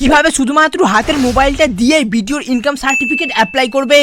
কীভাবে শুধুমাত্র হাতের মোবাইলটা দিয়ে ভিডিওর ইনকাম সার্টিফিকেট অ্যাপ্লাই করবে?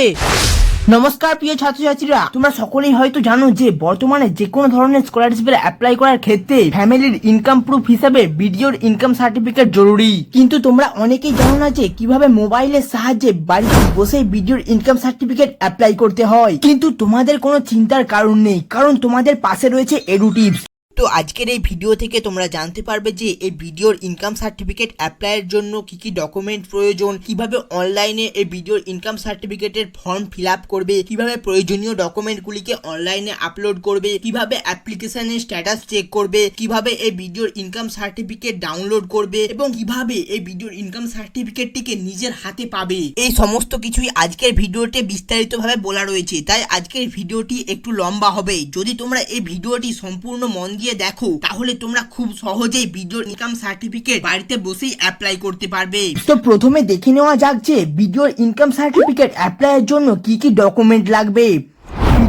নমস্কার, প্রিয় ছাত্রছাত্রীরা। তোমরা সকলেই হয়তো জানো যে বর্তমানে যে কোনো ধরনের স্কলারশিপের অ্যাপ্লাই করার ক্ষেত্রে ফ্যামিলির ইনকাম প্রুফ হিসাবে ভিডিওর ইনকাম সার্টিফিকেট জরুরি। কিন্তু তোমরা অনেকেই জানো না যে কীভাবে মোবাইলের সাহায্যে বাড়িতে বসে ভিডিওর ইনকাম সার্টিফিকেট অ্যাপ্লাই করতে হয়। কিন্তু তোমাদের কোনো চিন্তার কারণ নেই, কারণ তোমাদের পাশে রয়েছে এডুটিপস তো আজকের এই ভিডিও থেকে তোমরা জানতে পারবে যে এই ভিডিওর ইনকাম সার্টিফিকেট অ্যাপ্লাইয়ের জন্য কি কি ডকুমেন্ট প্রয়োজন, কীভাবে অনলাইনে এই ভিডিওর ইনকাম সার্টিফিকেটের ফর্ম ফিল আপ করবে, কীভাবে প্রয়োজনীয় ডকুমেন্টগুলিকে অনলাইনে আপলোড করবে, কীভাবে অ্যাপ্লিকেশনের স্ট্যাটাস চেক করবে, কীভাবে এই ভিডিওর ইনকাম সার্টিফিকেট ডাউনলোড করবে এবং কীভাবে এই ভিডিওর ইনকাম সার্টিফিকেটটিকে নিজের হাতে পাবে। এই সমস্ত কিছুই আজকের ভিডিওতে বিস্তারিতভাবে বলা রয়েছে, তাই আজকের ভিডিওটি একটু লম্বা হবে। যদি তোমরা এই ভিডিওটি সম্পূর্ণ মন দিয়ে দেখো। তাহলে তোমরা খুব সহজেই ভিডিও ইনকাম সার্টিফিকেট বাড়িতে বসেই অ্যাপ্লাই করতে পারবে। তো প্রথমে দেখে নেওয়া যাক যে ভিডিওর ইনকাম সার্টিফিকেট অ্যাপ্লাইয়ের জন্য কি কি ডকুমেন্ট লাগবে।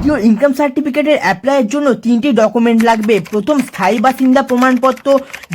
ভিডিও ইনকাম সার্টিফিকেটের অ্যাপ্লাইয়ের জন্য তিনটি ডকুমেন্ট লাগবে। প্রথম, স্থায়ী বাসিন্দা প্রমাণপত্র,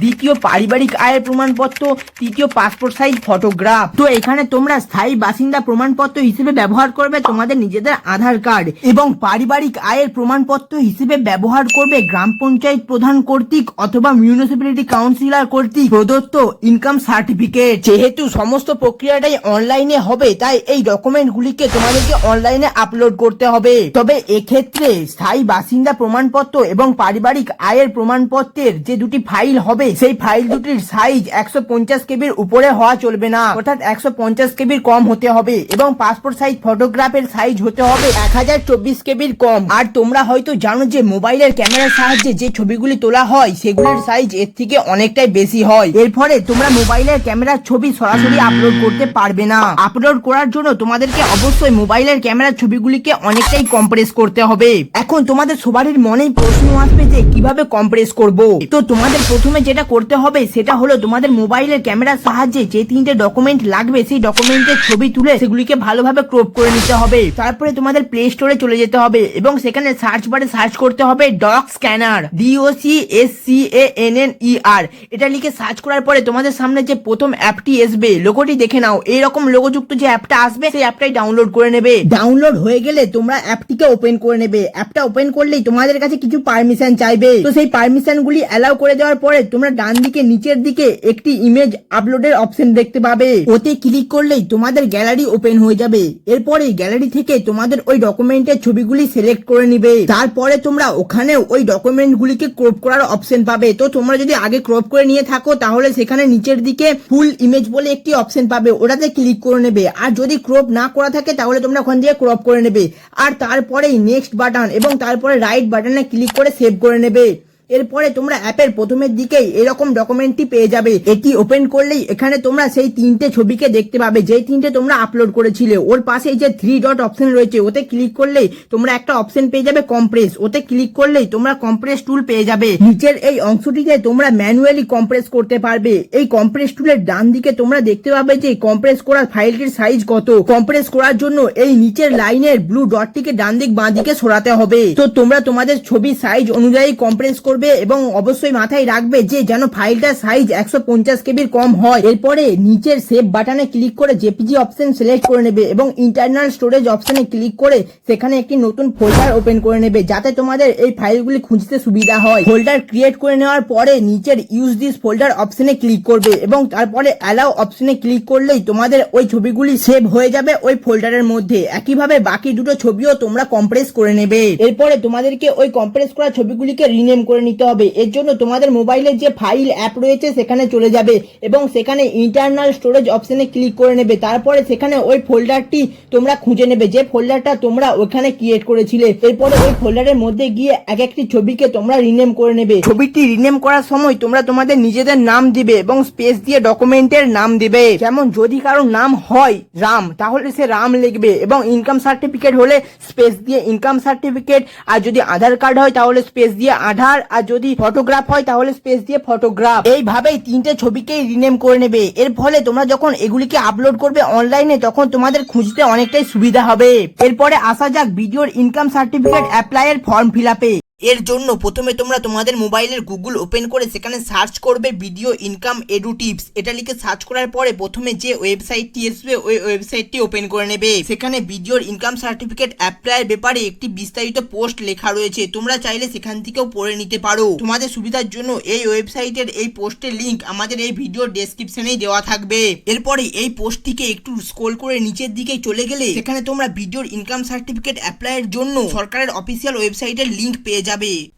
দ্বিতীয়, পারিবারিক আয়ের প্রমাণপত্র, তৃতীয় পাসপোর্ট সাইজ ফটোগ্রাফ তো এখানে তোমরা স্থায়ী বাসিন্দা প্রমাণপত্র হিসেবে ব্যবহার করবে তোমাদের নিজেদের আধার কার্ড এবং পারিবারিক আয়ের প্রমাণপত্র হিসেবে ব্যবহার করবে গ্রাম পঞ্চায়েত প্রধান কর্তৃক অথবা মিউনিসিপ্যালিটি কাউন্সিলর কর্তৃক প্রদত্ত ইনকাম সার্টিফিকেট যেহেতু সমস্ত প্রক্রিয়াটাই অনলাইনে হবে, তাই এই ডকুমেন্টগুলিকে তোমাদেরকে অনলাইনে আপলোড করতে হবে। তবে এক্ষেত্রে স্থায়ী বাসিন্দা প্রমাণপত্র এবং পারিবারিক আয়ের প্রমাণপত্রের যে দুটি ফাইল হবে, সেই ফাইল দুটির সাইজ একশো পঞ্চাশ কেবির উপরে হওয়া চলবে না। অর্থাৎ একশো পঞ্চাশ কেবির কম হতে হবে এবং পাসপোর্ট সাইজ ফটোগ্রাফের সাইজ হতে হবে এক হাজার চব্বিশ কেবির কম। আর তোমরা হয়তো জানো যে মোবাইলের ক্যামেরার সাহায্যে যে ছবিগুলি তোলা হয়, সেগুলির সাইজ এর থেকে অনেকটাই বেশি হয়। এর ফলে তোমরা মোবাইলের ক্যামেরার ছবি সরাসরি আপলোড করতে পারবে না। আপলোড করার জন্য তোমাদেরকে অবশ্যই মোবাইলের ক্যামেরার ছবিগুলিকে অনেকটাই কম্প্রেস করতে হবে। এখন তোমাদের সবারই মনেই প্রশ্ন আসবে যে কীভাবে কম্প্রেস করব। তো তোমাদের প্রথমে যেটা করতে হবে, সেটা হলো তোমাদের মোবাইলের ক্যামেরার সাহায্যে যে তিনটে ডকুমেন্ট লাগবে, সেই ডকুমেন্টের ছবি তুলে সেগুলিকে ভালোভাবে ক্রপ করে নিতে হবে। তারপরে তোমাদের প্লে স্টোরে চলে যেতে হবে এবং সেখানে সার্চ বারে সার্চ করতে হবে doc scanner D O C S C A N N E R search করার পরে তোমাদের সামনে যে প্রথম অ্যাপটি আসবে লোগোটি দেখে নাও। এইরকম লোগোযুক্ত যে অ্যাপটা আসবে, সেই অ্যাপটাই ডাউনলোড করে নেবে। ডাউনলোড হয়ে গেলে তোমরা অ্যাপটিকে ওপেন করে নেবে। অ্যাপটা ওপেন করলেই তোমাদের কাছে কিছু পারমিশন চাইবে। তো সেই পারমিশন গুলি অ্যালাউ করে দেওয়ার পরে তোমরা ডান দিকে, নিচের দিকে একটি ইমেজ আপলোডের অপশন দেখতে পাবে। ওতে ক্লিক করলেই তোমাদের গ্যালারি ওপেন হয়ে যাবে। এরপরে গ্যালারি থেকে তোমাদের ওই ডকুমেন্টের ছবিগুলি সিলেক্ট করে নিবে। তারপরে তোমরা ওখানে ওই ডকুমেন্ট গুলিকে ক্রপ করার অপশন পাবে। তো তোমরা যদি আগে ক্রপ করে নিয়ে থাকো, তাহলে সেখানে নিচের দিকে ফুল ইমেজ বলে একটি অপশন পাবে। ওটাতে ক্লিক করে নেবে। আর যদি ক্রপ না করা থাকে, তাহলে তোমরা ওখান দিয়ে ক্রপ করে নেবে। আর তারপরেই নেক্সট বাটন এবং তারপরে রাইট বাটনে ক্লিক করে সেভ করে নেবে। এরপরে তোমরা অ্যাপের প্রথমের দিকেই এরকম ডকুমেন্টটি পেয়ে যাবে। এটি ওপেন করলেই এখানে তোমরা সেই তিনটে ছবিকে দেখতে পাবে। যেই তিনটে তোমরা আপলোড করেছিলে, ওর পাশে যে থ্রি ডট অপশন রয়েছে, ওতে ক্লিক করলেই তোমরা একটা অপশন পেয়ে যাবে কম্প্রেস ওতে ক্লিক করলেই তোমরা কম্প্রেস টুল পেয়ে যাবে। নিচের এই অংশটিতে তোমরা ম্যানুয়ালি কম্প্রেস করতে পারবে। এই কম্প্রেস টুলের ডান দিকে তোমরা দেখতে পাবে যে কম্প্রেস করার ফাইলটির সাইজ কত। কম্প্রেস করার জন্য এই নিচের লাইনের ব্লু ডটটিকে ডান দিক বাঁ দিকে সরাতে হবে। তো তোমরা তোমাদের ছবি সাইজ অনুযায়ী কম্প্রেস করবে। এবং অবশ্যই মাথায় রাখবে যে যেন ফাইলটার সাইজ একশো পঞ্চাশ কেবির কম হয়। এরপরে নিচের সেভ বাটনে ক্লিক করে জেপিজি অপশন সিলেক্ট করে নেবে এবং ইন্টারনাল স্টোরেজ অপশনে ক্লিক করে সেখানে একটি নতুন ফোল্ডার ওপেন করে নেবে যাতে তোমাদের এই ফাইলগুলি খুঁজতে সুবিধা হয়। ফোল্ডার ক্রিয়েট করে নেওয়ার পরে নিচের ইউজ দিস ফোল্ডার অপশনে ক্লিক করবে এবং তারপরে অ্যালাউ অপশনে ক্লিক করলেই তোমাদের ওই ছবিগুলি সেভ হয়ে যাবে ওই ফোল্ডারের মধ্যে। একইভাবে বাকি দুটো ছবিও তোমরা কম্প্রেস করে নেবে। এরপরে তোমাদেরকে ওই কম্প্রেস করা ছবিগুলিকে রিনেম করে নিতে হবে। এর জন্য তোমাদের মোবাইলের যে ফাইল অ্যাপ রয়েছে, সেখানে চলে যাবে এবং সেখানে ইন্টারনাল স্টোরেজ অপশনে ক্লিক করে নেবে। তারপরে সেখানে ওই ফোল্ডারটি তোমরা খুঁজে নেবে। যে ফোল্ডারটা তোমরা ওখানে ক্রিয়েট করেছিলে, এরপরে ওই ফোল্ডারের মধ্যে গিয়ে এক একটি ছবিকে তোমরা রিনেম করে নেবে। ছবিটি রিনেম করার সময় তোমরা তোমাদের নিজেদের নাম দিবে এবং স্পেস দিয়ে ডকুমেন্টের নাম দিবে। যেমন যদি কারোর নাম হয় রাম, তাহলে সে রাম লিখবে এবং ইনকাম সার্টিফিকেট হলে স্পেস দিয়ে ইনকাম সার্টিফিকেট আর যদি আধার কার্ড হয় তাহলে স্পেস দিয়ে আধার আর যদি ফটোগ্রাফ হয়, তাহলে স্পেস দিয়ে ফটোগ্রাফ এইভাবেই তিনটে ছবিকেই রিনেম করে নেবে। এর ফলে তোমরা যখন এগুলিকে আপলোড করবে অনলাইনে তখন তোমাদের খুঁজতে অনেকটাই সুবিধা হবে। এরপরে আসা যাক ভিডিওর ইনকাম সার্টিফিকেট অ্যাপ্লাই এর ফর্ম ফিল আপে এর জন্য প্রথমে তোমরা তোমাদের মোবাইলের গুগল ওপেন করে সেখানে সার্চ করবে ভিডিও ইনকাম এডু টিপস। এটা লিখে সার্চ করার পরে প্রথমে যে ওয়েবসাইটটি আসবে ওই ওয়েবসাইটটি ওপেন করে নেবে। সেখানে ভিডিওর ইনকাম সার্টিফিকেট অ্যাপ্লাইয়ের ব্যাপারে একটি বিস্তারিত পোস্ট লেখা রয়েছে। তোমরা চাইলে সেখান থেকেও পড়ে নিতে পারো। তোমাদের সুবিধার জন্য এই ওয়েবসাইটের এই পোস্টের লিঙ্ক আমাদের এই ভিডিও ডেসক্রিপশনেই দেওয়া থাকবে। এরপরে এই পোস্টটিকে একটু স্ক্রোল করে নিচের দিকে চলে গেলে সেখানে তোমরা ভিডিওর ইনকাম সার্টিফিকেট অ্যাপ্লাইয়ের জন্য সরকারের অফিসিয়াল ওয়েবসাইটের লিঙ্ক পেয়ে যাবে।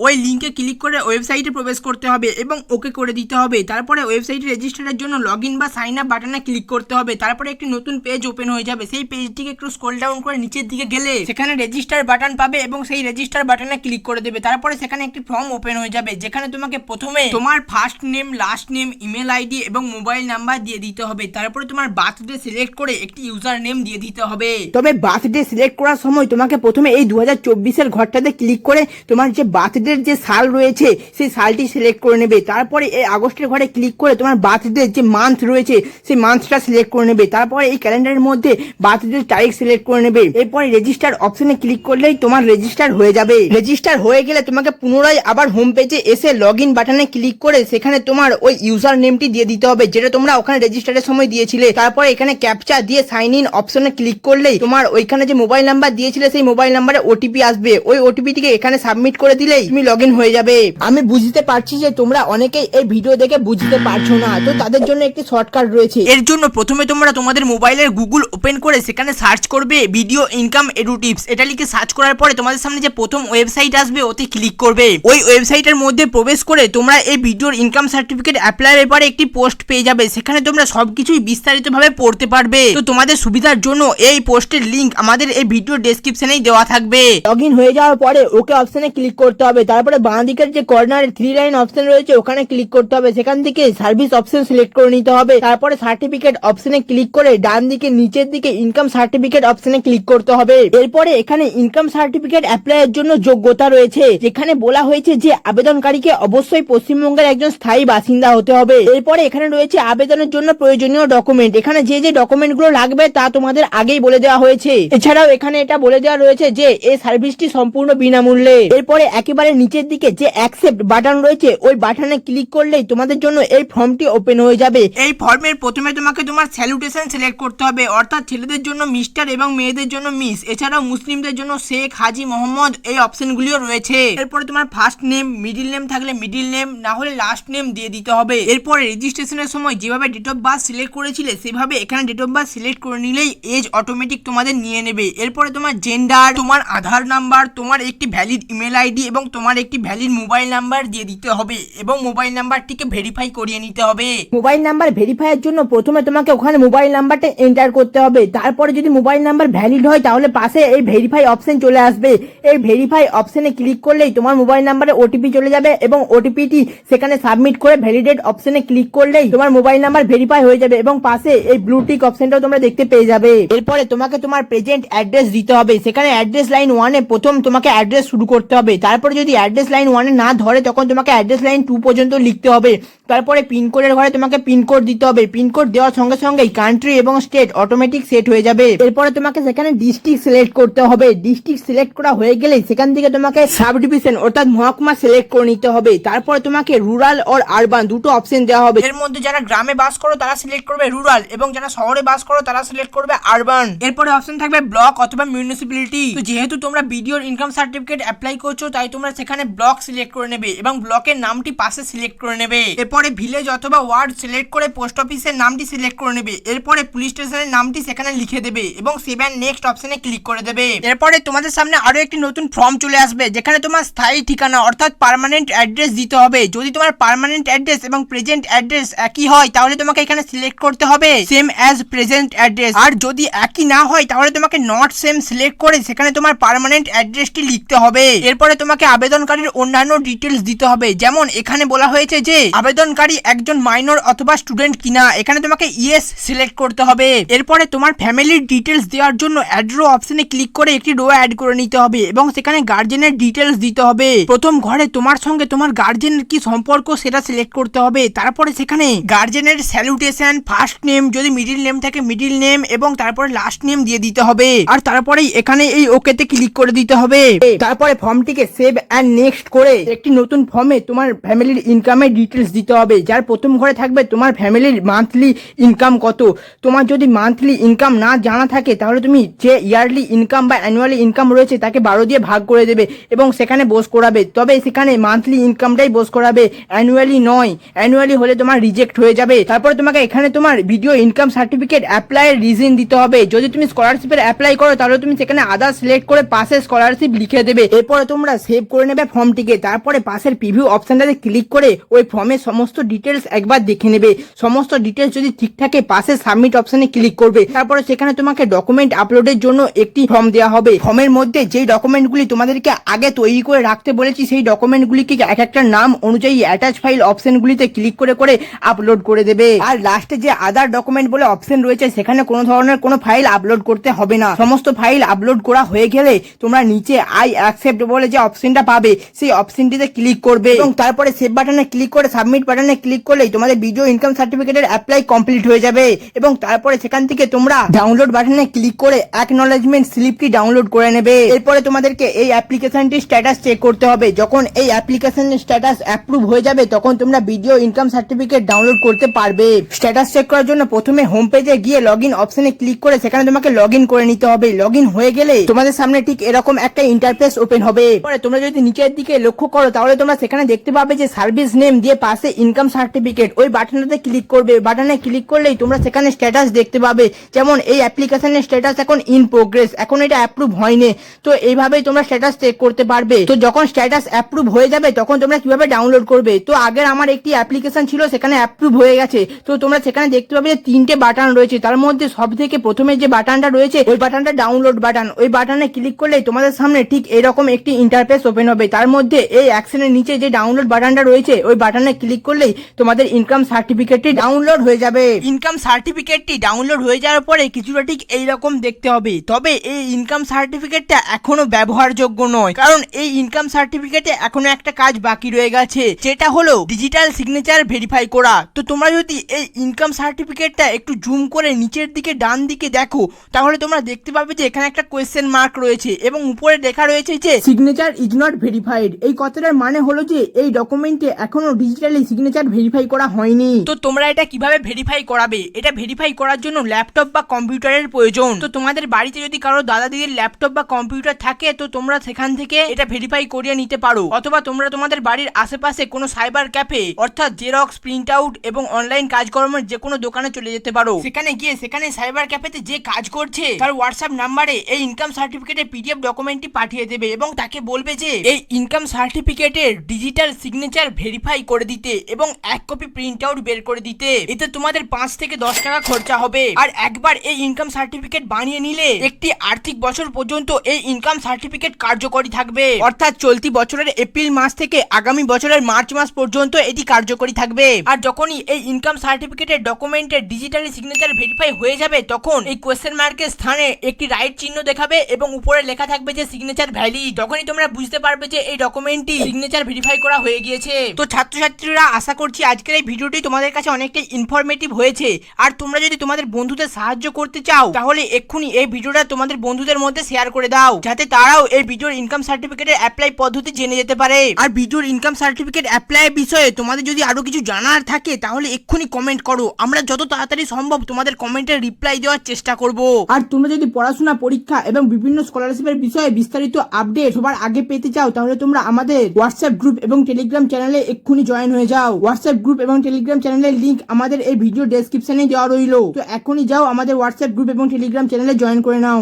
ওই লিঙ্কে ক্লিক করে ওয়েবসাইটে প্রবেশ করতে হবে এবং ওকে করে দিতে হবে। তারপরে ওয়েবসাইটে রেজিস্টারের জন্য লগ ইন বা সাইন আপ বাটনে ক্লিক করতে হবে। তারপরে একটি নতুন পেজ ওপেন হয়ে যাবে। সেই পেজটিকে একটু স্ক্রোল ডাউন করে নিচের দিকে গেলে সেখানে রেজিস্টার বাটন পাবে এবং সেই রেজিস্টার বাটনে ক্লিক করে দেবে। তারপরে সেখানে একটি ফর্ম ওপেন হয়ে যাবে, যেখানে তোমাকে প্রথমে তোমার first name last name email ID এবং মোবাইল নাম্বার দিয়ে দিতে হবে। তারপরে তোমার বার্থডে সিলেক্ট করে একটি ইউজার নেম দিয়ে দিতে হবে। তবে বার্থডে সিলেক্ট করার সময় তোমাকে প্রথমে এই দু হাজার চব্বিশের ঘরটাতে ক্লিক করে তোমার যে বার্থডের যে সাল রয়েছে, সেই সালটি সিলেক্ট করে নেবে। তারপরে এই আগস্টের ঘরে ক্লিক করে তোমার বার্থডে যে মান্থ রয়েছে, সেই মান্থটা সিলেক্ট করে নেবে। তারপরে এই ক্যালেন্ডারের মধ্যে বার্থডে তারিখ সিলেক্ট করে নেবে। এরপরে রেজিস্টার অপশনে ক্লিক করলেই তোমার রেজিস্টার হয়ে যাবে। রেজিস্টার হয়ে গেলে তোমাকে পুনরায় আবার হোম পেজে এসে লগ ইন বাটনে ক্লিক করে সেখানে তোমার ওই ইউজার নেমটি দিয়ে দিতে হবে, যেটা তোমরা ওখানে রেজিস্টারের সময় দিয়েছিলে। তারপরে এখানে ক্যাপচা দিয়ে সাইন ইন অপশনে ক্লিক করলেই তোমার ওইখানে যে মোবাইল নাম্বার দিয়েছিলে, সেই মোবাইল নাম্বারে ওটিপি আসবে। ওই ওটিপিটিকে এখানে সাবমিট করে দিলেই তুমি লগ ইন হয়ে যাবে। আমি বুঝতে পারছি যে তোমরা অনেকেই এই ভিডিও দেখে বুঝতে পারছ না তো তাদের জন্য একটি শর্টকাট রয়েছে। এর জন্য প্রথমে তোমরা তোমাদের মোবাইলের গুগল ওপেন করে সেখানে সার্চ করবে ভিডিও ইনকাম এডু টিপস এটা লিখে সার্চ করার পরে তোমাদের সামনে যে প্রথম ওয়েবসাইট আসবে ওতে ক্লিক করবে। ওই ওয়েবসাইটের মধ্যে প্রবেশ করে তোমরা এই ভিডিওর ইনকাম সার্টিফিকেট অ্যাপ্লাইয়ের ব্যাপারে একটি পোস্ট পেয়ে যাবে। সেখানে তোমরা সবকিছুই বিস্তারিতভাবে পড়তে পারবে। তো তোমাদের সুবিধার জন্য এই পোস্টের লিংক আমাদের এই ভিডিও ডেসক্রিপশনেই দেওয়া থাকবে। লগ ইন হয়ে যাওয়ার পরে ওকে অপশনে ক্লিক করতে হবে। তারপরে বাঁ দিকের যে কর্নারে থ্রি লাইন অপশন রয়েছে, ওখানে ক্লিক করতে হবে। সেখান থেকে সার্ভিস অপশন সিলেক্ট করে নিতে হবে। তারপরে সার্টিফিকেট অপশনে ক্লিক করে ডান দিকে, নিচের দিকে ইনকাম সার্টিফিকেট অপশনে ক্লিক করতে হবে। এরপরে এখানে ইনকাম সার্টিফিকেট অ্যাপ্লাইয়ের জন্য যোগ্যতা রয়েছে, যেখানে বলা হয়েছে যে আবেদনকারীকে অবশ্যই পশ্চিমবঙ্গের একজন স্থায়ী বাসিন্দা হতে হবে। এরপরে এখানে রয়েছে আবেদনের জন্য প্রয়োজনীয় ডকুমেন্ট এখানে যে যে ডকুমেন্টগুলো লাগবে তা তোমাদের আগেই বলে দেওয়া হয়েছে। এছাড়াও এখানে এটা বলে দেওয়া রয়েছে যে এই সার্ভিসটি সম্পূর্ণ বিনামূল্যে। এরপরে একেবারে নিচের দিকে যে অ্যাকসেপ্ট বাটন রয়েছে, ওই বাটনে ক্লিক করলেই তোমাদের জন্য এই ফর্মটি ওপেন হয়ে যাবে। এই ফর্মের প্রথমে তোমাকে তোমার স্যালুটেশন সিলেক্ট করতে হবে, অর্থাৎ ছেলেদের জন্য মিস্টার এবং মেয়েদের জন্য মিস এছাড়াও মুসলিমদের জন্য শেখ, হাজি, মোহাম্মদ এই অপশনগুলিও রয়েছে। এরপরে তোমার ফার্স্ট নেম মিডিল নেম থাকলে মিডিল নেম না হলে লাস্ট নেম দিয়ে দিতে হবে। এরপরে রেজিস্ট্রেশনের সময় যেভাবে ডেট অফ বার্থ সিলেক্ট করেছিলে, সেভাবে এখানে ডেট অফ বার্থ সিলেক্ট করে নিলেই এজ অটোমেটিক তোমাদের নিয়ে নেবে। এরপরে তোমার জেন্ডার তোমার আধার নাম্বার তোমার একটি ভ্যালিড ইমেল আইডি এবং তোমার একটি ভ্যালিড মোবাইল নাম্বার দিয়ে দিতে হবে এবং মোবাইল নাম্বারটিকে ভেরিফাই করিয়ে নিতে হবে। মোবাইল নাম্বার ভেরিফাইয়ের জন্য প্রথমে তোমাকে ওখানে মোবাইল নাম্বারটা এন্টার করতে হবে। তারপরে যদি মোবাইল নাম্বার ভ্যালিড হয়, তাহলে পাশে এই ভেরিফাই অপশন চলে আসবে। এই ভেরিফাই অপশনে ক্লিক করলেই তোমার মোবাইল নাম্বারে ওটিপি চলে যাবে এবং ওটিপিটি সেখানে সাবমিট করে ভ্যালিডেট অপশনে ক্লিক করলেই তোমার মোবাইল নাম্বার ভেরিফাই হয়ে যাবে এবং পাশে এই ব্লু টিক অপশনটাও তোমরা দেখতে পেয়ে যাবে। এরপরে তোমাকে তোমার প্রেজেন্ট অ্যাড্রেস দিতে হবে। সেখানে অ্যাড্রেস লাইন ওয়ানে প্রথম তোমাকে অ্যাড্রেস শুরু করতে হবে। তারপরে যদি অ্যাড্রেস লাইন ওয়ানে না ধরে, তখন তোমাকে অ্যাড্রেস লাইন টু পর্যন্ত লিখতে হবে। তারপরে পিনকোডের ঘরে তোমাকে পিনকোড দিতে হবে। পিনকোড দেওয়ার সঙ্গে সঙ্গেই কান্ট্রি এবং স্টেট অটোমেটিক সেট হয়ে যাবে। এরপরে তোমাকে সেখানে ডিস্ট্রিক্ট সিলেক্ট করতে হবে। ডিস্ট্রিক্ট সিলেক্ট করা হয়ে গেলে সেখান থেকে তোমাকে সাব ডিভিশন অর্থাৎ মহকুমা সিলেক্ট করে নিতে হবে। তারপরে তোমাকে রুরাল অর আরবান দুটো অপশন দেওয়া হবে। এর মধ্যে যারা গ্রামে বাস করো, তারা সিলেক্ট করবে রুরাল এবং যারা শহরে বাস করো, তারা সিলেক্ট করবে আরবান এরপরে অপশন থাকবে ব্লক অথবা মিউনিসিপ্যালিটি তো যেহেতু তোমরা ভিডিওর ইনকাম সার্টিফিকেট অ্যাপ্লাই করছ তাই তোমরা সেখানে ব্লক সিলেক্ট করে নেবে এবং ব্লকের নামটি পাশে সিলেক্ট করে নেবে। এরপরে ভিলেজ অথবা ওয়ার্ড সিলেক্ট করে পোস্ট অফিসের নামটি সিলেক্ট করে নেবে। এরপরে পুলিশ স্টেশনের নামটি সেখানে লিখে দেবে এবং সেভেন নেক্সট অপশনে ক্লিক করে দেবে। এরপরে তোমাদের সামনে আরও একটি নতুন ফর্ম চলে আসবে, যেখানে তোমার স্থায়ী ঠিকানা অর্থাৎ পার্মানেন্ট অ্যাড্রেস দিতে হবে। যদি তোমার পারমানেন্ট অ্যাড্রেস এবং প্রেজেন্ট অ্যাড্রেস একই হয়, তাহলে তোমাকে এখানে সিলেক্ট করতে হবে সেম অ্যাজ প্রেজেন্ট অ্যাড্রেস আর যদি একই না হয়, তাহলে তোমাকে নট সেম সিলেক্ট করে সেখানে তোমার পার্মানেন্ট অ্যাড্রেসটি লিখতে হবে। এরপরে তোমাকে আবেদনকারীর অন্যান্য ডিটেলস দিতে হবে। যেমন এখানে বলা হয়েছে যে, আবেদনকারী একজন মাইনর অথবা স্টুডেন্ট কিনা, এখানে তোমাকে ইয়েস সিলেক্ট করতে হবে। এরপরে তোমার ফ্যামিলির ডিটেলস দেওয়ার জন্য অ্যাড রো অপশনে ক্লিক করে একটি রো অ্যাড করে নিতে হবে এবং সেখানে গার্জেনের ডিটেলস দিতে হবে। প্রথম ঘরে তোমার সঙ্গে তোমার গার্জেনের কি সম্পর্ক সেটা সিলেক্ট করতে হবে। তারপরে সেখানে গার্জেনের স্যালুটেশন ফার্স্ট নেম যদি মিডিল নেম থাকে মিডিল নেম এবং তারপরে লাস্ট নেম দিয়ে দিতে হবে। আর তারপরেই এখানে এই ওকেতে ক্লিক করে দিতে হবে। তারপরে ফর্মটিকে সেভ অ্যান্ড নেক্সট করে একটি নতুন ফর্মে তোমার ফ্যামিলির ইনকামের ডিটেলস দিতে হবে। যার প্রথম ঘরে থাকবে তোমার ফ্যামিলির মান্থলি ইনকাম কত? তোমার যদি মান্থলি ইনকাম না জানা থাকে, তাহলে তুমি যে ইয়ারলি ইনকাম বা অ্যানুয়ালি ইনকাম রয়েছে তাকে বারো দিয়ে ভাগ করে দেবে এবং সেখানে বোস করাবে। তবে সেখানে মান্থলি ইনকামটাই বোস করাবে অ্যানুয়ালি নয়। অ্যানুয়ালি হলে তোমার রিজেক্ট হয়ে যাবে। তারপরে তোমাকে এখানে তোমার ভিডিও ইনকাম সার্টিফিকেট অ্যাপ্লাইয়ের রিজন দিতে হবে। যদি তুমি স্কলারশিপের অ্যাপ্লাই করো, তাহলে তুমি সেখানে আদার সিলেক্ট করে পাশে স্কলারশিপ লিখে দেবে। এরপরে তোমরা সেভ করে নেবে ফর্মটিকে তারপরে পাশের প্রিভিউ অপশনটাতে ক্লিক করে ওই ফর্মের সমস্ত ডিটেলস একবার দেখে নেবে। সমস্ত ডিটেলস যদি ঠিক থাকে পাশে সাবমিট অপশনে ক্লিক করবে। তারপরে সেখানে তোমাকে ডকুমেন্ট আপলোডের জন্য একটি ফর্ম দেওয়া হবে। ফর্মের মধ্যে যেই ডকুমেন্টগুলি তোমাদেরকে আগে তৈরি করে রাখতে বলেছি, সেই ডকুমেন্টগুলিকে এক একটা নাম অনুযায়ী অ্যাটাচ ফাইল অপশনগুলিতে ক্লিক করে করে আপলোড করে দেবে। আর লাস্টে যে আদার ডকুমেন্ট বলে অপশন রয়েছে, সেখানে কোনো ধরনের কোনো ফাইল আপলোড করতে হবে না। সমস্ত ফাইল আপলোড করা হয়ে গেলে তোমরা নিচে আই অ্যাকসেপ্ট বলে যে অপশনটা পাবে। সেই অপশনটিতে ক্লিক করবে। এবং তারপরে সেভ বাটনে ক্লিক করে সাবমিট বাটনে ক্লিক করলেই তোমাদের ভিডিও ইনকাম সার্টিফিকেটের অ্যাপ্লাই কমপ্লিট হয়ে যাবে। এবং তারপরে সেখান থেকে তোমরা ডাউনলোড বাটনে ক্লিক করে অ্যাকনলেজমেন্ট স্লিপটি ডাউনলোড করে নেবে। এরপরে তোমাদেরকে এই অ্যাপ্লিকেশনটির স্ট্যাটাস চেক করতে হবে। যখন এই অ্যাপ্লিকেশনের স্ট্যাটাস অ্যাপ্রুভ হয়ে যাবে, তখন তোমরা ভিডিও ইনকাম সার্টিফিকেট ডাউনলোড করতে পারবে। স্ট্যাটাস চেক করার জন্য প্রথমে হোম পেজে গিয়ে লগ ইন অপশনে ক্লিক করে সেখানে তোমাকে লগ ইন করে নিতে হবে। লগ ইন হয়ে গেলে তোমাদের সামনে ঠিক এরকম একটা ইন্টারফেস ওপেন হবে। পরে তোমরা যদি নিচের দিকে লক্ষ্য করো, তাহলে তোমরা সেখানে দেখতে পাবে যে সার্ভিস নেম দিয়ে পাশে ইনকাম সার্টিফিকেট ওই বাটনটাতে ক্লিক করবে। বাটনে ক্লিক করলেই তোমরা সেখানে স্ট্যাটাস দেখতে পাবে। যেমন এই অ্যাপ্লিকেশনের স্ট্যাটাস এখন ইন প্রোগ্রেস এখন এটা অ্যাপ্রুভ হয়নি। তো এইভাবেই তোমরা স্ট্যাটাস চেক করতে পারবে। তো যখন স্ট্যাটাস অ্যাপ্রুভ হয়ে যাবে, তখন তোমরা কীভাবে ডাউনলোড করবে? তো আগের আমার একটি অ্যাপ্লিকেশন ছিল, সেখানে অ্যাপ্রুভ হয়ে গেছে। তো তোমরা সেখানে দেখতে পাবে যে তিনটে বাটন রয়েছে। তার মধ্যে সব থেকে প্রথমে যে বাটনটা রয়েছে, ওই বাটনটা ডাউনলোড বাটন ওই বাটনে ক্লিক করলেই তোমাদের সামনে ঠিক এরকম একটি ইন্টারফেস ওপেন হবে। তার মধ্যে এই অ্যাকশনের নিচে যে ডাউনলোড বাটনটা রয়েছে ওই বাটনে ক্লিক করলেই তোমাদের ইনকাম সার্টিফিকেটটি ডাউনলোড হয়ে যাবে। ইনকাম সার্টিফিকেটটি ডাউনলোড হয়ে যাওয়ার পরে কিছুটা ঠিক এইরকম দেখতে হবে। তবে এই ইনকাম সার্টিফিকেটটা এখনও ব্যবহারযোগ্য নয়। কারণ এই ইনকাম সার্টিফিকেটে এখনও একটা কাজ বাকি রয়ে গেছে যেটা হলো ডিজিটাল সিগনেচার ভেরিফাই করা। তো তোমরা যদি এই ইনকাম সার্টিফিকেটটা একটু জুম করে নিচের দিকে ডান দিকে দেখো তাহলে তোমরা দেখতে পাবে যে এখানে একটা কোয়েশ্চেন মার্ক রয়েছে এবং উপরে লেখা রয়েছে যে সিগনেচার ইজ নট ভেরিফাইড এই কথাটার মানে হলো যে এই ডকুমেন্টে এখনও ডিজিটালি সিগনেচার ভেরিফাই করা হয়নি। তো তোমরা এটা কীভাবে ভেরিফাই করাবে? এটা ভেরিফাই করার জন্য ল্যাপটপ বা কম্পিউটারের প্রয়োজন। তো তোমাদের বাড়িতে যদি কারও দাদা দিদির ল্যাপটপ বা কম্পিউটার থাকে, তো তোমরা সেখান থেকে এটা ভেরিফাই করিয়ে নিতে পারো। অথবা তোমরা তোমাদের বাড়ির আশেপাশে কোনো সাইবার ক্যাফে অর্থাৎ জেরক্স প্রিন্ট আউট এবং অনলাইন কাজকর্মের যে কোনো দোকানে চলে যেতে পারো। সেখানে গিয়ে সেখানে সাইবার ক্যাফেতে যে কাজ করছে, তার হোয়াটসঅ্যাপ নাম্বারে এই ইনকাম সার্টিফিকেটের পিডিএফ ডকুমেন্টটি পাঠিয়ে দেবে এবং তাকে বলবে যে, এই ইনকাম সার্টিফিকেটের ডিজিটাল সিগনেচার ভেরিফাই করে দিতে এবং এক কপি প্রিন্ট আউট বের করে দিতে। এতে তোমাদের পাঁচ থেকে দশ টাকা খরচা হবে। আর একবার এই ইনকাম সার্টিফিকেট বানিয়ে নিলে একটি আর্থিক বছর পর্যন্ত এই ইনকাম সার্টিফিকেট কার্যকরী থাকবে। অর্থাৎ চলতি বছরের এপ্রিল মাস থেকে আগামী বছরের মার্চ মাস পর্যন্ত এটি কার্যকরী থাকবে। আর যখনই এই ইনকাম সার্টিফিকেটের ডকুমেন্টের ডিজিটালি সিগনেচার ভেরিফাই হয়ে যাবে, তখন এই কোয়েশ্চেন মার্কের স্থানে একটি রাইট চিহ্ন দেখাবে এবং উপরে লেখা থাকবে যে সিগনেচার ভ্যালি তখনই তোমরা বুঝতে পারবে যে এই ডকুমেন্টটি সিগনেচার ভেরিফাই করা হয়ে গিয়েছে। তো ছাত্রছাত্রীরা, আশা করছি আজকের এই ভিডিওটি তোমাদের কাছে অনেকটাই ইনফরমেটিভ হয়েছে। আর তোমরা যদি তোমাদের বন্ধুদের সাহায্য করতে চাও, তাহলে এক্ষুনি এই ভিডিওটা তোমাদের বন্ধুদের মধ্যে শেয়ার করে দাও, যাতে তারাও এই ভিডিওর ইনকাম সার্টিফিকেটের অ্যাপ্লাই পদ্ধতি জেনে যেতে পারে। আর ভিডিওর ইনকাম সার্টিফিকেট অ্যাপ্লাই বিষয়ে তোমাদের যদি আরও কিছু জানার থাকে, তাহলে এক্ষুনি কমেন্ট করো। আমরা যত তাড়াতাড়ি সম্ভব তোমাদের কমেন্টের রিপ্লাই দেওয়ার চেষ্টা করব। আর তোমরা যদি পড়াশোনা, পরীক্ষা এবং বিভিন্ন স্কলারশিপের বিষয়ে বিস্তারিত আপডেট সবার আগে পেতে চাও, তাহলে তোমরা আমাদের হোয়াটসঅ্যাপ গ্রুপ এবং টেলিগ্রাম চ্যানেলে এক্ষুনি জয়েন হয়ে যাও। হোয়াটসঅ্যাপ গ্রুপ এবং টেলিগ্রাম চ্যানেলের লিঙ্ক আমাদের এই ভিডিও ডেসক্রিপশনে দেওয়া রইল। তো এখনই যাও আমাদের হোয়াটসঅ্যাপ গ্রুপ এবং টেলিগ্রাম চ্যানেলে জয়েন করে নাও।